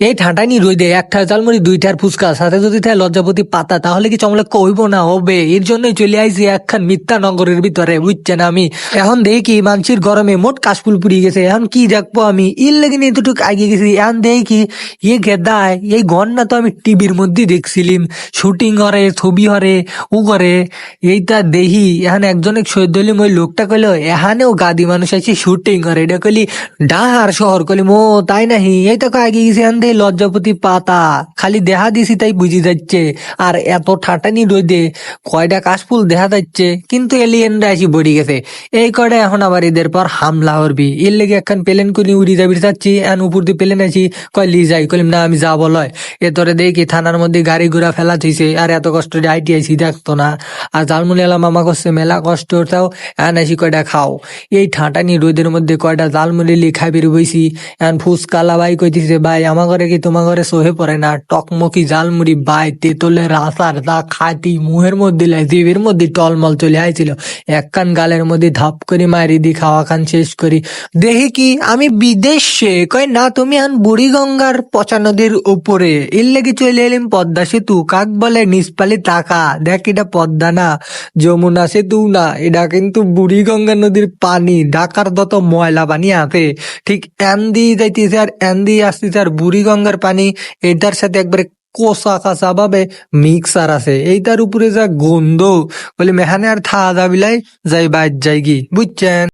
এই ঠান্ডানি রইদে একটা জালমুড়ি দুইটার ফুচকা, সাথে যদি থাকে লজ্জাপতি পাতা, তাহলে কি চমলে কইব না? হবে, এর জন্যই চলে আইছি একখান মিথ্যা নগরের ভিতরে, বুঝছেন আমি? এখন দেখি মানসির গরমে মোট কাশফুল পুড়িয়ে গেছে, এখন কি দেখব আমি? ইর লেগে নিয়ে এতটুকু আগে গেছি, এখন দেখি ইয়ে গেদায়, এই গন্না তো আমি টিভির মধ্যে দেখছিলাম, শুটিং করে ছবি হরে, ও করে, এইটা দেহি এখন একজনে সৈদ হলিম ওই লোকটা কইলো, এখানেও গাদি মানুষ আছে, শুটিং করে। এটা কইলি, ডাহার শহর, কইলি, মো, তাই নাহি? এই তো আগে গেছি, এখন দেখি লজ্জাপতি পাতা। খালি দেহা দিছি তাই বুঝি যাচ্ছে। আর এত ঠাটানি রোদে কয়টা কাশফুল দেখা যাচ্ছে। কিন্তু এলিয়েনরা আসি বড়ি গেছে। এই কয়টা এখন আবার এদের পর হামলা করবি। এর লেগে একখান প্লেন করে উড়ি যাবি চাচ্ছি এখন উপর দিয়ে প্লেন আছি কয় লি যাই। কইলাম, না, আমি যাব লয়। এ তোরে দেখি থানার মধ্যে গাড়ি ঘোড়া ফেলা থইছে। আর এত কষ্ট আইটি আইসি দেখতো না। আর জালমুনি এলাম মামা করছে, মেলা কষ্ট, তাও এখন আসি কয়টা খাও। এই ঠাঁটানি রোদের মধ্যে কয়টা জালমুলি খাই বের বইছি এখন ফুসকালা ভাই কইতিছে, ভাই আমার ঘরে কি তোমার ঘরে সোহে পড়ে? না, টকমকি জালমুড়ি বাই তেতলে রাসার দা খাতি মুহের মধ্যে জিভের মধ্যে টলমল চলে আইছিল। এক কান গালের মধ্যে ধাপ করে মারি দি খাওয়া খান শেষ করি। দেখি কি, আমি বিদেশে কয় না, তুমি আন বুড়িগঙ্গার পচা নদীর উপরে। এর লেগে চলে এলিম পদ্মা সেতু, কাক বলে নিষ্পালি তাকা দেখ এটা পদ্মা না, যমুনা সেতু না, এটা কিন্তু বুড়িগঙ্গা নদীর পানি, ঢাকার যত ময়লা পানি আছে। ঠিক এন দিয়ে যাইতেছে আর এন দিয়ে আসতেছে আর বুড়িগঙ্গার পানি, এটার সাথে একবারে কষা কাঁচা ভাবে মিক্সার আছে। এইটার উপরে যা গন্ধ, বলে মেহানে আর থা যাবিলাই যাই বাইর যাই কি, বুঝছেন?